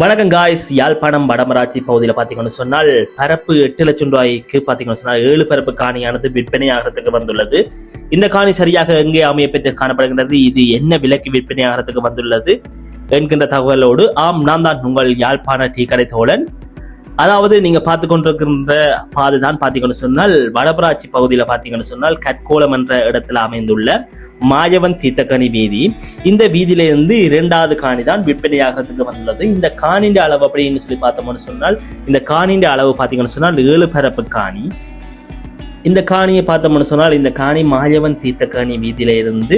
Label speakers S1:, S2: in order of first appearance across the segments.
S1: வணக்கம் காய்ஸ் யாழ்ப்பாணம் வடமராட்சி பகுதியில் பார்த்தீங்கன்னு சொன்னால் பரப்பு எட்டு லட்சம் ரூபாய்க்கு பார்த்தீங்கன்னு சொன்னால் ஏழு பரப்பு காணியானது விற்பனை ஆகிறதுக்கு வந்துள்ளது. இந்த காணி சரியாக எங்கே அமைய பெற்று காணப்படுகின்றது? இது என்ன விலைக்கு விற்பனை ஆகிறதுக்கு வந்துள்ளது? என்கின்ற தகவலோடு ஆம் நான் தான் உங்கள் யாழ்ப்பாண டீ கடை தோழன். அதாவது நீங்க பார்த்து கொண்டிருக்கின்ற பாதை தான் பார்த்தீங்கன்னு சொன்னால் வடபராட்சி பகுதியில் பார்த்தீங்கன்னு சொன்னால் கற்கோலம் என்ற இடத்துல அமைந்துள்ள மாயவன் தீர்த்தக்கணி வீதி. இந்த வீதியிலிருந்து இரண்டாவது காணி தான் விற்பனையாகிறதுக்கு வந்துள்ளது. இந்த காணின்ற அளவு அப்படின்னு சொல்லி பார்த்தோம்னு சொன்னால் இந்த காணின்ற அளவு பார்த்தீங்கன்னு சொன்னால் ஏழு பரப்பு காணி. இந்த காணியை பார்த்தோம்னு சொன்னால் இந்த காணி மாயவன் தீர்த்தக்கணி வீதியில இருந்து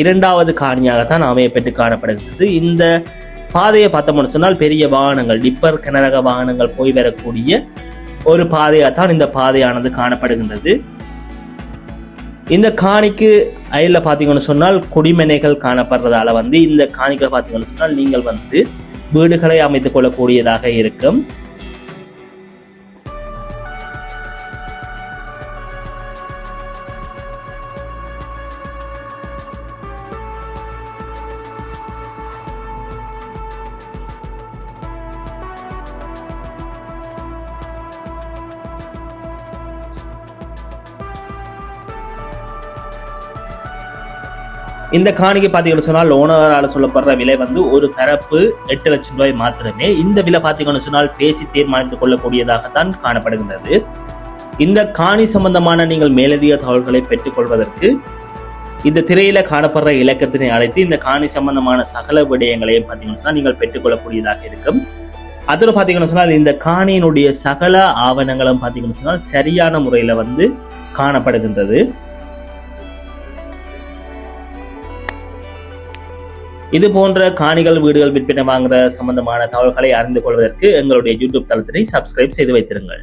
S1: இரண்டாவது காணியாகத்தான் அமையப்பெற்று காணப்படுகிறது இந்த பாதையை பார்த்தோம்னு சொன்னால் பெரிய வாகனங்கள் டிப்பர் கனரக வாகனங்கள் போய் வரக்கூடிய ஒரு பாதையாகத்தான் இந்த பாதையானது காணப்படுகின்றது. இந்த காணிக்கு அயலில் பார்த்தீங்கன்னு சொன்னால் குடிமனைகள் காணப்படுறதால வந்து இந்த காணிக்களை பார்த்தீங்கன்னு சொன்னால் நீங்கள் வந்து வீடுகளை அமைத்துக் கொள்ளக்கூடியதாக இருக்கும். இந்த காணிக்கை பார்த்தீங்கன்னு சொன்னால் ஓனரால் சொல்லப்படுற விலை வந்து ஒரு பரப்பு எட்டு லட்சம் ரூபாய் மாத்திரமே. இந்த விலை பார்த்தீங்கன்னு சொன்னால் பேசி தீர்மானித்துக் கொள்ளக்கூடியதாகத்தான் காணப்படுகின்றது. இந்த காணி சம்பந்தமான நீங்கள் மேலதிக தகவல்களை பெற்றுக்கொள்வதற்கு இந்த திரையில காணப்படுற இலக்கத்தினை அழைத்து இந்த காணி சம்பந்தமான சகல விடயங்களையும் பார்த்தீங்கன்னு சொன்னால் நீங்கள் பெற்றுக்கொள்ளக்கூடியதாக இருக்கும். அதில் பார்த்தீங்கன்னு சொன்னால் இந்த காணியினுடைய சகல ஆவணங்களும் பார்த்தீங்கன்னு சொன்னால் சரியான முறையில் வந்து காணப்படுகின்றது. இது போன்ற காணிகள் வீடுகள் விற்பனை வாங்குற சம்பந்தமான தகவல்களை அறிந்து கொள்வதற்கு எங்களுடைய யூடியூப் தளத்தினை சப்ஸ்கிரைப் செய்து வைத்திருங்கள்.